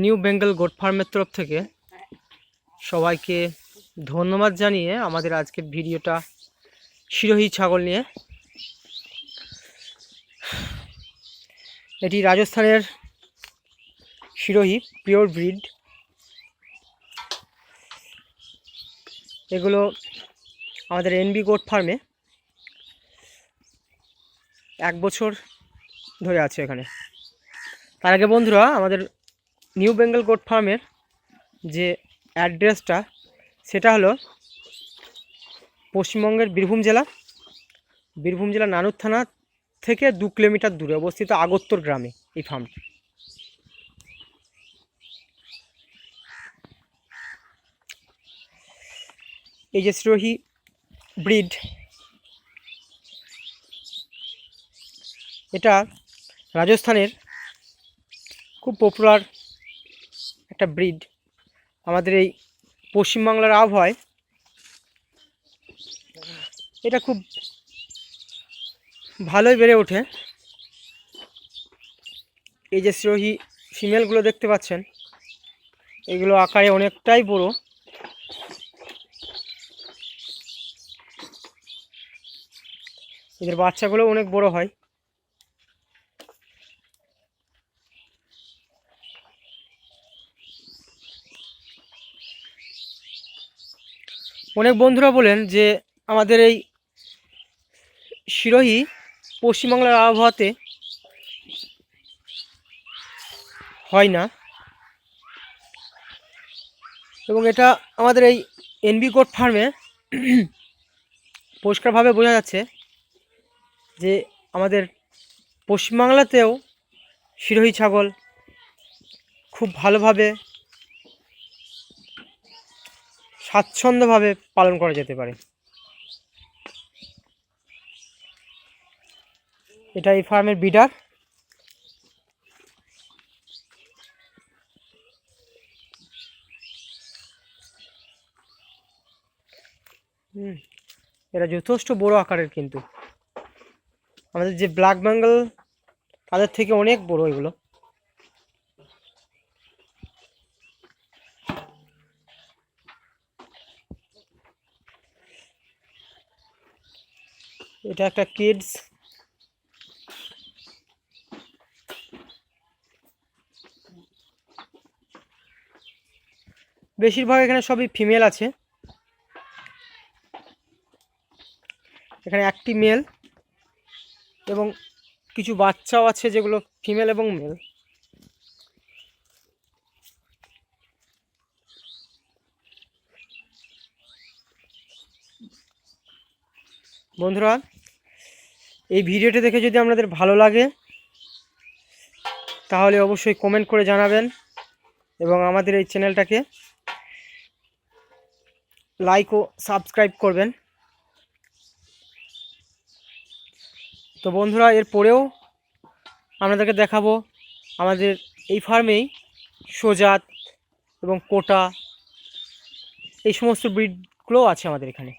New Bengal goat ফার্মের তরফ থেকে সবাইকে ধন্যবাদ জানিয়ে আমাদের আজকের ভিডিওটা শিরোহী ছাগল নিয়ে। এটি রাজস্থানের শিরোহী পিওর ব্রিড এগুলো আমাদের এনবি গোট ফার্মে এক বছর ধরে আছে এখানে। তার আগে বন্ধুরা, আমাদের নিউ বেঙ্গল গোট ফার্মের যে অ্যাড্রেসটা সেটা হলো পশ্চিমবঙ্গের বীরভূম জেলা। বীরভূম জেলা নানুর থানা থেকে দু কিলোমিটার দূরে অবস্থিত আগত্তর গ্রামে এই ফার্মটি এই যে শ্রোহী ব্রিড এটা রাজস্থানের খুব পপুলার একটা ব্রিড আমাদের এই পশ্চিমবাংলার আবহাওয়ায় এটা খুব ভালোই বেড়ে ওঠে। এই যে সিরোহি ফিমেলগুলো দেখতে পাচ্ছেন, এগুলো আকারে অনেকটাই বড়। এদের বাচ্চাগুলো অনেক বড় হয়। অনেক বন্ধুরা বলেন যে আমাদের এই শিরোহী পশ্চিমবাংলার আবহাওয়াতে হয় না। এবং এটা আমাদের এই এনবি কোট ফার্মে পরিষ্কারভাবে বোঝা যাচ্ছে যে আমাদের পশ্চিমবাংলাতেও শিরোহী ছাগল খুব ভালোভাবে স্বাচ্ছন্দ্যভাবে পালন করা যেতে পারে। এটা এই ফার্মের বিডার। হুম, এরা যথেষ্ট বড় আকারের কিন্তু। আমাদের যে ব্ল্যাক বেঙ্গল, তাদের থেকে অনেক বড় এগুলো। এটা একটা কিডস বেশিরভাগ এখানে সবই ফিমেল আছে। এখানে একটি মেল এবং কিছু বাচ্চাও আছে যেগুলো ফিমেল এবং মেল বন্ধুরা, এই ভিডিওটি দেখে যদি আপনাদের ভালো লাগে, তাহলে অবশ্যই কমেন্ট করে জানাবেন এবং আমাদের এই চ্যানেলটাকে লাইক ও সাবস্ক্রাইব করবেন। তো বন্ধুরা, এর পরেও আপনাদেরকে দেখাবো আমাদের এই ফার্মেই সোজাত এবং কোটা, এই সমস্ত ব্রিডগুলোও আছে আমাদের এখানে।